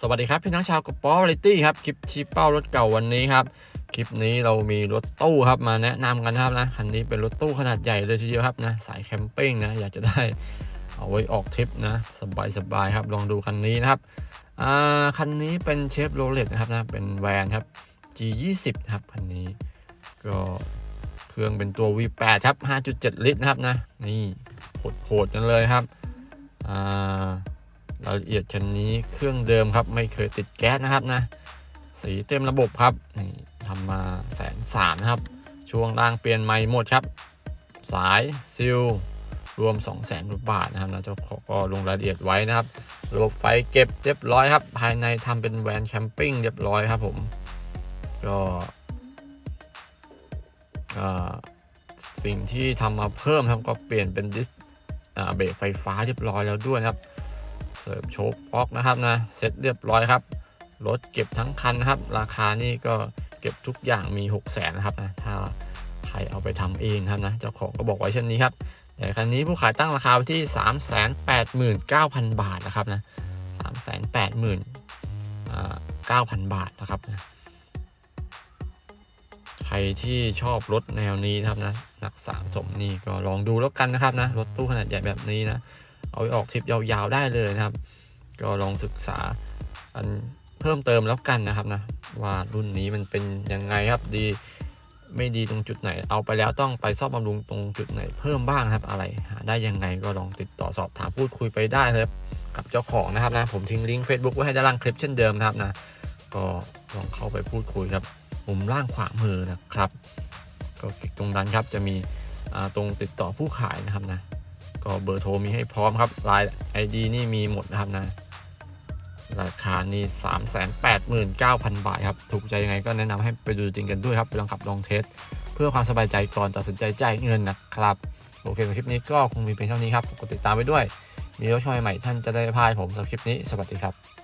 สวัสดีครับพี่น้องชาวกระป๋อวาไรตี้ครับคลิปชี้เป้ารถเก่าวันนี้ครับคลิปนี้เรามีรถตู้ครับมาแนะนำกันครับนะคันนี้เป็นรถตู้ขนาดใหญ่เลยทีเดียวครับนะสายแคมปิ้งนะอยากจะได้เอาไว้ออกทริปนะสบายสบายๆครับลองดูคันนี้นะครับอ่าคันนี้เป็นเชฟโรเลตนะครับนะเป็นแวนครับ G20 ครับคันนี้ก็เครื่องเป็นตัว V8 ครับ 5.7 ลิตรนะครับนะนี่โหดๆกันเลยครับอ่า รายละเอียดคันนี้เครื่องเดิมครับไม่เคยติดแก๊สนะครับนะ สีเต็มระบบครับนี่ทำมาแสนสามครับ ช่วงล่างเปลี่ยนใหม่หมดครับ สายซิลรวม 2 0 0แสนบาทนะครับนะเจ้าของก็ลงรายละเอียดไว้นะครับ ระบบไฟเก็บเรียบร้อยครับ ภายในทำเป็นแวนแคมปิ้งเรียบร้อยครับผม ก็สิ่งที่ทำมาเพิ่มครับก็เปลี่ยนเป็นดิสเบรกไฟฟ้าเรียบร้อยแล้วด้วยครับ เสริมโชคฟอกนะครับนะเสร็จเรียบร้อยครับรถเก็บทั้งคันนะครับ ราคานี่ก็เก็บทุกอย่างมี 6 0แสนนะครับนะถ้าใครเอาไปทำเองครับนะเจ้าของก็บอกไว้เช่นนี้ครับ แต่คันนี้ผู้ขายตั้งราคาไว้ที่ 3 8 9 0 0 0 บาทนะครับนะ3 8 9 0 0 0บาทนะครับนะใครที่ชอบรถแนวนี้นะครับนะนักสะสมนี่ก็ลองดูแล้วกันนะครับนะรถตู้ขนาดใหญ่แบบนี้นะ เอาไปออกทริปยาวๆได้เลยนะครับ ก็ลองศึกษาอันเพิ่มเติมแล้วกันนะครับนะว่ารุ่นนี้มันเป็นยังไงครับดีไม่ดีตรงจุดไหน เอาไปแล้วต้องไปซ่อมบำรุงตรงจุดไหนเพิ่มบ้างครับอะไรหาได้ยังไงก็ลองติดต่อสอบถามพูดคุยไปได้เลยครับกับเจ้าของนะครับนะผมทิ้งลิงก์ Facebook ไว้ให้ด้านล่างคลิปเช่นเดิมนะครับนะก็ลองเข้าไปพูดคุยครับมุมล่างขวามือนะครับ ก็คลิกตรงนั้นครับจะมีตรงติดต่อผู้ขายนะครับนะ ก็เบอร์โทรมีให้พร้อมครับไลน์ ID นี่มีหมดนะครับนะ ราคานี่389,000 บาทครับ ถูกใจยังไงก็แนะนำให้ไปดูจริงกันด้วยครับ ไปลองขับลองเทส เพื่อความสบายใจก่อนตัดสินใจจ่ายเงินนะครับ โอเคสำหรับคลิปนี้ก็คงมีเพียงเท่านี้ครับกดติดตามไปด้วย มีรถช่องใหม่ท่านจะได้พายผมสำหรับคลิปนี้ สวัสดีครับ